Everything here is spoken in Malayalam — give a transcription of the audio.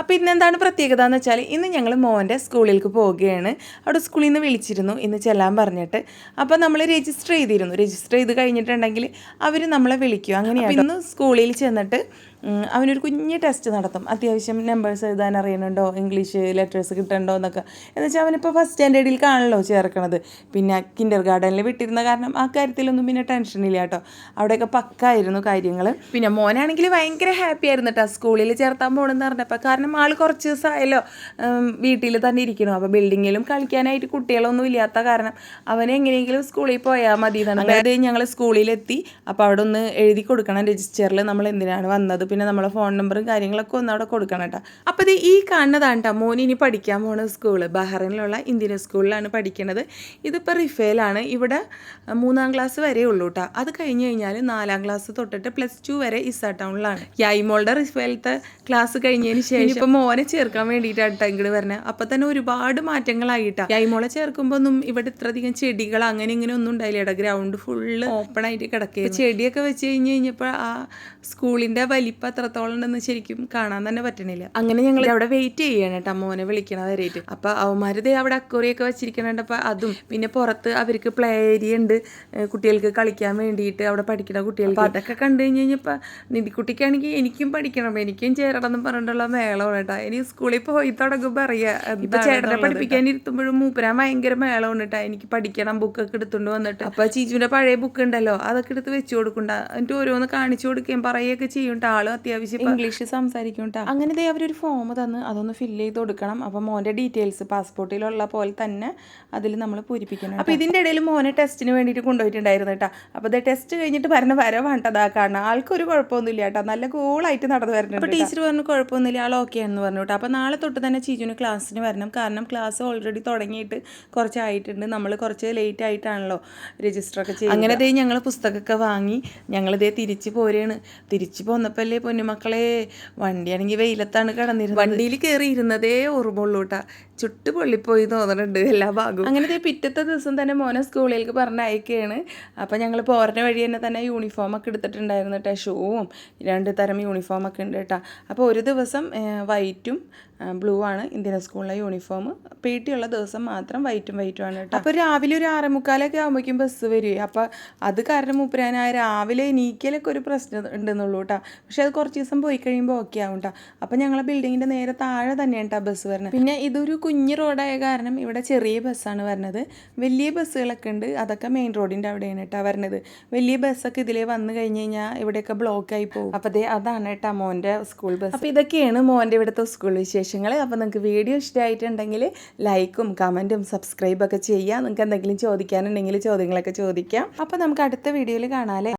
അപ്പോൾ ഇന്ന് എന്താണ് പ്രത്യേകത എന്ന് വെച്ചാൽ ഇന്ന് ഞങ്ങൾ മോന്റെ സ്കൂളിലേക്ക് പോവുകയാണ്. അവിടെ സ്കൂളിൽ നിന്ന് വിളിച്ചിരുന്നു ഇന്ന് ചെല്ലാൻ പറഞ്ഞിട്ട്. അപ്പോൾ നമ്മൾ രജിസ്റ്റർ ചെയ്തിരുന്നു. രജിസ്റ്റർ ചെയ്ത് കഴിഞ്ഞിട്ടുണ്ടെങ്കിൽ അവർ നമ്മളെ വിളിക്കും. അങ്ങനെയാണ് ഇന്ന് സ്കൂളിൽ ചെന്നിട്ട് അവനൊരു കുഞ്ഞ് ടെസ്റ്റ് നടത്തും. അത്യാവശ്യം നമ്പേഴ്സ് എഴുതാൻ അറിയണുണ്ടോ? ഇംഗ്ലീഷ് ലെറ്റേഴ്സ് കിട്ടണ്ടോ എന്നൊക്കെ. എന്ന് വെച്ചാൽ അവനിപ്പോൾ ഫസ്റ്റ് സ്റ്റാൻഡേർഡിൽ കാണല്ലോ ചേർക്കണത്. പിന്നെ കിൻഡർ ഗാർഡനിൽ വിട്ടിരുന്ന കാരണം ആ കാര്യത്തിലൊന്നും പിന്നെ ടെൻഷൻ ഇല്ല കേട്ടോ. അവിടെയൊക്കെ പക്കായിരുന്നു കാര്യങ്ങൾ പിന്നെ മോനാണെങ്കിൽ ഭയങ്കര ഹാപ്പി ആയിരുന്നു കേട്ടോ സ്കൂളിൽ ചേർത്താൻ പോകണമെന്ന് പറഞ്ഞപ്പോൾ കാരണം ആൾ കുറച്ച് ദിവസമായല്ലോ വീട്ടിൽ തന്നെ ഇരിക്കണം. അപ്പോൾ ബിൽഡിങ്ങിലും കളിക്കാനായിട്ട് കുട്ടികളൊന്നും ഇല്ലാത്ത കാരണം അവനെങ്ങനെയെങ്കിലും സ്കൂളിൽ പോയാൽ മതി എന്നാണ് അതായത് ഞങ്ങൾ സ്കൂളിലെത്തി. അപ്പോൾ അവിടെ ഒന്ന് എഴുതി കൊടുക്കണം. രജിസ്റ്ററിൽ നമ്മൾ എന്തിനാണ് വന്നത് പിന്നെ നമ്മളെ ഫോൺ നമ്പറും കാര്യങ്ങളൊക്കെ ഒന്ന് അവിടെ കൊടുക്കണം കേട്ടോ. അപ്പോൾ ഇത് ഈ കാണുന്നതാണ് കേട്ടോ മോൻ ഇനി പഠിക്കാൻ പോണ സ്കൂൾ ബഹ്റൈനിലുള്ള ഇന്ത്യൻ സ്കൂളിലാണ് പഠിക്കുന്നത് ഇതിപ്പോൾ റിഫേലാണ് ഇവിടെ മൂന്നാം ക്ലാസ് വരെ ഉള്ളൂ കേട്ടോ അത് കഴിഞ്ഞ് കഴിഞ്ഞാൽ നാലാം ക്ലാസ് തൊട്ടിട്ട് പ്ലസ് ടു വരെ ഇസ ടൗണിലാണ് യായ്മോളുടെ റിഫേലത്തെ ക്ലാസ് കഴിഞ്ഞതിന് ശേഷം ഇപ്പോൾ മോനെ ചേർക്കാൻ വേണ്ടിയിട്ടാണ് ഇങ്ങോട്ട് വരുന്നത് അപ്പോൾ തന്നെ ഒരുപാട് മാറ്റങ്ങളായിട്ടാണ് യായ്മോളെ ചേർക്കുമ്പോൾ ഒന്നും ഇവിടെ ഇത്രയധികം ചെടികൾ അങ്ങനെ ഇങ്ങനെ ഒന്നും ഉണ്ടായില്ല. ഇട ഗ്രൗണ്ട് ഫുള്ള് ഓപ്പൺ ആയിട്ട് കിടക്കുക ചെടിയൊക്കെ വെച്ച് കഴിഞ്ഞ് കഴിഞ്ഞപ്പോൾ ആ സ്കൂളിന്റെ വലിപ്പം എത്രത്തോളം ഉണ്ടെന്ന് ശരിക്കും കാണാൻ തന്നെ പറ്റണില്ല. അങ്ങനെ ഞങ്ങൾ അവിടെ വെയിറ്റ് ചെയ്യണം കേട്ടോ മോനെ വിളിക്കണത് വരെയായിട്ട് അപ്പൊ അവന്മാര് അവിടെ അവിടെ വെച്ചിരിക്കണുണ്ട്. വെച്ചിരിക്കണപ്പോ അതും പിന്നെ പുറത്ത് അവർക്ക് പ്ലേ ഏരിയ ഉണ്ട്. കുട്ടികൾക്ക് കളിക്കാൻ വേണ്ടിയിട്ട് അവിടെ പഠിക്കണ കുട്ടികൾക്ക്. അതൊക്കെ കണ്ടു കഴിഞ്ഞ് കഴിഞ്ഞപ്പോ നിധിക്കുട്ടിക്കാണെങ്കിൽ എനിക്കും പഠിക്കണം. എനിക്കും ചേരണം എന്ന് പറഞ്ഞിട്ടുള്ള മേളമാണ് കേട്ടോ ഇനി സ്കൂളിൽ പോയി തുടങ്ങുമ്പോൾ അറിയാം ഇപ്പൊ ചേട്ടനെ പഠിപ്പിക്കാൻ ഇരുത്തുമ്പോഴും മൂപ്പരാൻ ഭയങ്കര മേളമാണ് കേട്ടോ എനിക്ക് പഠിക്കണം ബുക്കൊക്കെ എടുത്തുകൊണ്ട് വന്നിട്ട്. അപ്പൊ ചീച്ചുവിന്റെ പഴയ ബുക്ക് ഉണ്ടല്ലോ. അതൊക്കെ എടുത്ത് വെച്ച് കൊടുക്കണ്ട. എന്നിട്ട് ഓരോന്ന് കാണിച്ചു കൊടുക്കുകയും പറയുകയൊക്കെ ചെയ്യും ട്ടോ. ആൾ അത്യാവശ്യം ഇംഗ്ലീഷ് സംസാരിക്കും കേട്ടോ അങ്ങനെ ദേ അവരൊരു ഫോം തന്ന് അതൊന്ന് ഫില്ല് ചെയ്ത് കൊടുക്കണം. അപ്പൊ മോന്റെ ഡീറ്റെയിൽസ് പാസ്പോർട്ടിലുള്ള പോലെ തന്നെ അതിൽ നമ്മൾ പൂരിപ്പിക്കണം അപ്പൊ ഇതിന്റെ ഇടയിൽ മോനെ ടെസ്റ്റിന് വേണ്ടിയിട്ട് കൊണ്ടുപോയിട്ടുണ്ടായിരുന്നു കേട്ടോ അപ്പോൾ ഇത് ടെസ്റ്റ് കഴിഞ്ഞിട്ട് വരണ വരവാണ്ടതാ കാരണം ആൾക്കൊരു കുഴപ്പമൊന്നുമില്ല കേട്ടോ നല്ല കൂളായിട്ട് നടന്നു വരുന്നുണ്ട് അപ്പൊ ടീച്ചർ പറഞ്ഞു കുഴപ്പമൊന്നുമില്ല ആൾ ഓക്കെ ആണെന്ന് പറഞ്ഞു കേട്ടോ അപ്പോൾ നാളെ തൊട്ട് തന്നെ ചീജുന് ക്ലാസ്സിന് വരണം. കാരണം ക്ലാസ് ഓൾറെഡി തുടങ്ങിയിട്ട് കുറച്ചായിട്ടുണ്ട്. നമ്മൾ കുറച്ച് ലേറ്റ് ആയിട്ടാണല്ലോ രജിസ്റ്റർ ഒക്കെ ചെയ്യുന്നത് അങ്ങനെ ഞങ്ങൾ പുസ്തകമൊക്കെ വാങ്ങി ഞങ്ങളിതേ തിരിച്ച് പോരുകയാണ് തിരിച്ച് പോന്നപ്പോൾ അല്ലേ പൊന്നുമക്കളെ വണ്ടിയാണെങ്കിൽ വെയിലത്താണ് കിടന്നിരുന്നത്. വണ്ടിയിൽ കയറി ഇരുന്നതേ ഓർമ്മയുള്ളൂ കേട്ടാ ചുട്ട് പൊള്ളിപ്പോയി തോന്നുന്നുണ്ട് എല്ലാ ഭാഗവും. അങ്ങനത്തെ പിറ്റത്തെ ദിവസം തന്നെ മോനെ സ്കൂളിലേക്ക് പറഞ്ഞയക്കുകയാണ് അപ്പം ഞങ്ങൾ പോരണ വഴി തന്നെ തന്നെ യൂണിഫോം ഒക്കെ എടുത്തിട്ടുണ്ടായിരുന്നു കേട്ടോ ഷൂവും രണ്ട് തരം യൂണിഫോം ഒക്കെ ഉണ്ട് കേട്ടോ അപ്പോൾ ഒരു ദിവസം വൈറ്റും ബ്ലൂ ആണ് ഇന്ത്യൻ സ്കൂളിലെ യൂണിഫോം. പി ടി ഉള്ള ദിവസം മാത്രം വൈറ്റും വൈറ്റും ആണ് കേട്ടോ. അപ്പോൾ രാവിലെ ഒരു ആറേ മുക്കാലൊക്കെ ആകുമ്പോഴേക്കും ബസ് വരുമേ അപ്പോൾ അത് കാരണം മുപ്പരാനായ രാവിലെ എണീക്കലൊക്കെ ഒരു പ്രശ്നം ഉണ്ടെന്നുള്ളൂ കേട്ടോ. പക്ഷെ അത് കുറച്ച് ദിവസം പോയി കഴിയുമ്പോൾ ഓക്കെ ആവും കേട്ടോ അപ്പോൾ ഞങ്ങളെ ബിൽഡിങ്ങിന്റെ നേരെ താഴെ തന്നെയാണ് കേട്ടോ ബസ് വരുന്നത് പിന്നെ ഇതൊരു കുഞ്ഞു റോഡായ കാരണം ഇവിടെ ചെറിയ ബസ്സാണ് വരുന്നത് വലിയ ബസ്സുകളൊക്കെ ഉണ്ട്. അതൊക്കെ മെയിൻ റോഡിന്റെ അവിടെയാണ് കേട്ടോ വരുന്നത് വലിയ ബസ്സൊക്കെ ഇതിലേ വന്നു കഴിഞ്ഞ് കഴിഞ്ഞാൽ ഇവിടെയൊക്കെ ബ്ലോക്കായി പോകും. അപ്പോൾ ദേ അതാണ് കേട്ടോ മോന്റെ സ്കൂൾ ബസ് അപ്പോൾ ഇതൊക്കെയാണ് മോന്റെ ഇവിടുത്തെ സ്കൂൾ വിശേഷങ്ങൾ അപ്പോൾ നിങ്ങൾക്ക് വീഡിയോ ഇഷ്ടമായിട്ടുണ്ടെങ്കിൽ ലൈക്കും കമന്റും സബ്സ്ക്രൈബൊക്കെ ചെയ്യുക നിങ്ങൾക്ക് എന്തെങ്കിലും ചോദിക്കാനുണ്ടെങ്കിൽ ചോദ്യങ്ങളൊക്കെ ചോദിക്കാം. അപ്പോൾ നമുക്ക് അടുത്ത വീഡിയോയിൽ കാണാമല്ലേ